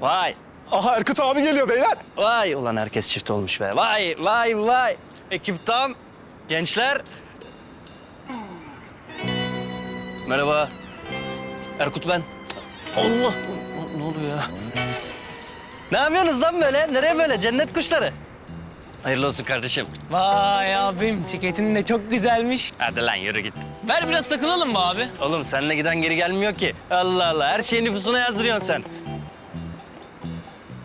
Vay. Aha Erkut abi geliyor beyler. Vay ulan herkes çift olmuş be. Vay vay vay. Ekip tam. Gençler. Merhaba. Erkut ben. Allah. Ne, ne oluyor ya? Ne yapıyorsunuz lan böyle? Nereye böyle? Cennet kuşları. Hayırlı olsun kardeşim. Vay abim ceketin de çok güzelmiş. Hadi lan yürü git. Ver biraz takılalım mı abi? Oğlum seninle giden geri gelmiyor ki. Allah Allah. Her şeyi nüfusuna yazdırıyorsun sen.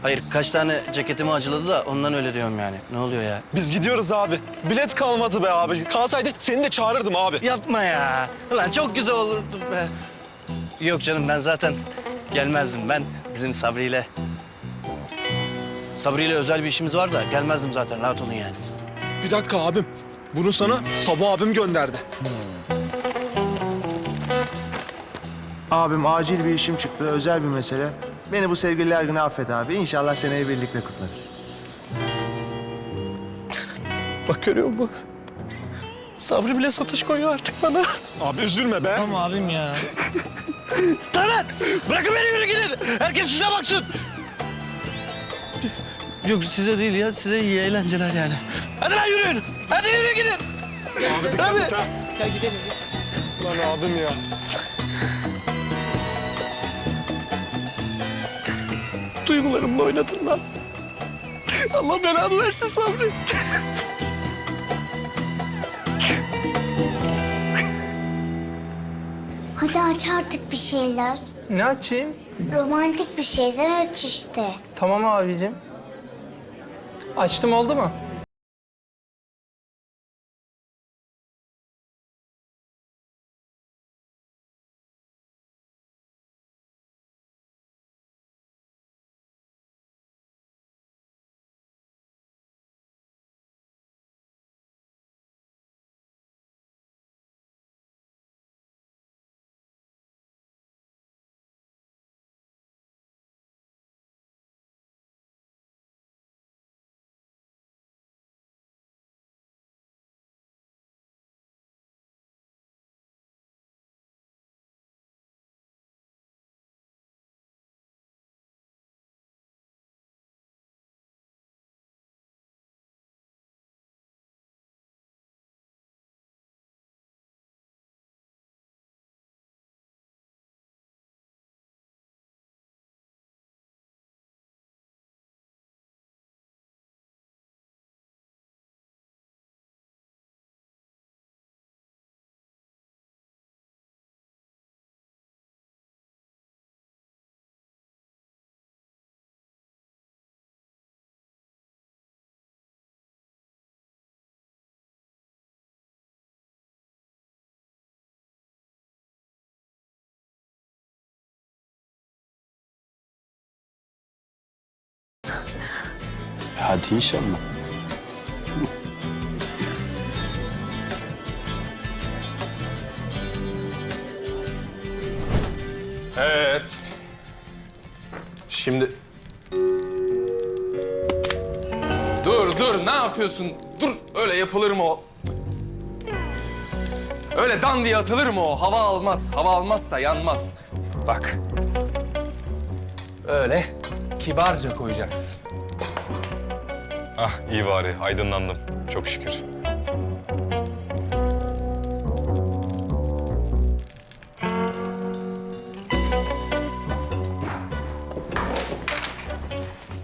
Hayır kaç tane ceketimi acıladı da ondan öyle diyorum yani. Ne oluyor ya? Biz gidiyoruz abi. Bilet kalmadı be abi. Kalsaydı seni de çağırırdım abi. Yapma ya. Ulan çok güzel olurdu be. Yok canım ben zaten gelmezdim. Ben bizim Sabri ile... Sabri ile özel bir işimiz var da gelmezdim zaten. Rahat olun yani. Bir dakika abim. Bunu sana Sabah abim gönderdi. Abim acil bir işim çıktı, özel bir mesele. Beni bu sevgililer günü affet abi. İnşallah seneye birlikte kutlarız. Bak görüyor musun? Sabri bile satış koyuyor artık bana. Abi üzülme be. Tamam abim ya. Taner! Bırakın beni yürü gidin. Herkes işine baksın. Yok size değil ya. Size iyi eğlenceler yani. Hadi lan yürüyün. Hadi yürü gidin. Abi dikkat et ha. Gel gidelim. Lan abim ya. Duygularımla oynadın lan. Allah belanı versin Sabri. Hadi aç artık bir şeyler. Ne açayım? Romantik bir şeyler aç işte. Tamam abicim. Açtım oldu mu? Hadi. Evet. Şimdi... Dur dur ne yapıyorsun? Dur öyle yapılır mı o? Öyle dan diye atılır mı o? Hava almaz. Hava almazsa yanmaz. Bak. Öyle kibarca koyacaksın. Ah iyi bari aydınlandım. Çok şükür.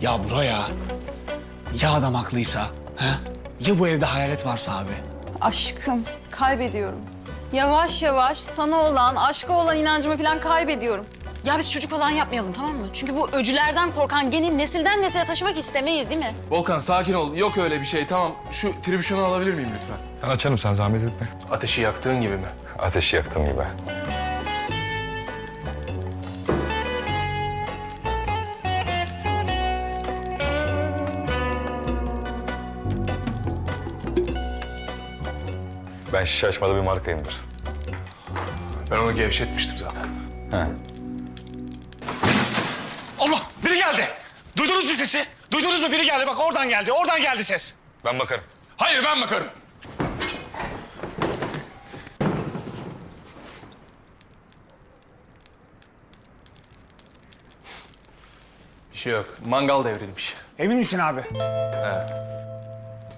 Ya buraya. Ya adam haklıysa? He? Ya bu evde hayalet varsa abi? Aşkım, kaybediyorum. Yavaş yavaş sana olan, aşka olan inancımı falan kaybediyorum. Ya biz çocuk falan yapmayalım tamam mı? Çünkü bu öcülerden korkan geni nesilden nesile taşımak istemeyiz değil mi? Volkan sakin ol. Yok öyle bir şey. Tamam şu tribüşonu alabilir miyim lütfen? Ben açarım sen zahmet etme. Ateşi yaktığın gibi mi? Ateşi yaktığım gibi. Ben şişe açmada bir markayımdır. Ben onu gevşetmiştim zaten. He. Geldi! Duydunuz mu sesi? Duydunuz mu? Biri geldi. Bak oradan geldi. Oradan geldi ses. Ben bakarım. Hayır ben bakarım. şey yok. Mangal devrilmiş. Emin misin abi?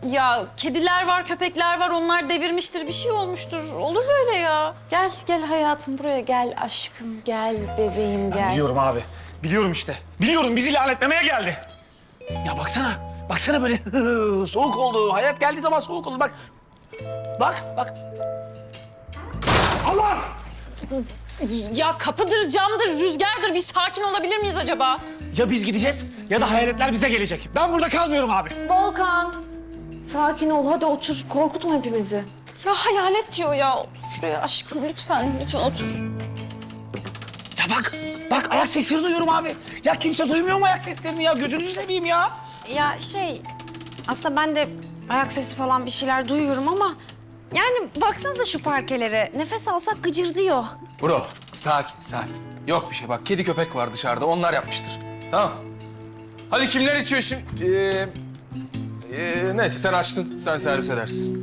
Ya kediler var, köpekler var. Onlar devirmiştir. Bir şey olmuştur. Olur böyle ya. Gel, gel hayatım buraya gel. Aşkım gel, bebeğim gel. Biliyorum abi. Biliyorum işte. Biliyorum bizi lanetlemeye geldi. Ya baksana. Baksana böyle soğuk oldu. Hayat geldiği zaman soğuk oldu. Bak. Bak, bak. Allah! Ya kapıdır, camdır, rüzgardır. Bir sakin olabilir miyiz acaba? Ya biz gideceğiz ya da hayaletler bize gelecek. Ben burada kalmıyorum abi. Volkan. Sakin ol hadi otur korkutma hepimizi. Ya hayalet diyor ya. Otur şuraya aşkım lütfen, lütfen otur. Ya bak, bak ayak sesleri duyuyorum abi. Ya kimse duymuyor mu ayak seslerini ya? Gözünüzü seveyim ya. Ya şey aslında ben de ayak sesi falan bir şeyler duyuyorum ama yani baksanıza şu parkelere nefes alsak gıcırdıyor. Bro sakin sakin. Yok bir şey bak kedi köpek var dışarıda onlar yapmıştır. Tamam. Hadi kimler içiyor şimdi? Ee, ee, neyse sen açtın sen servis edersin.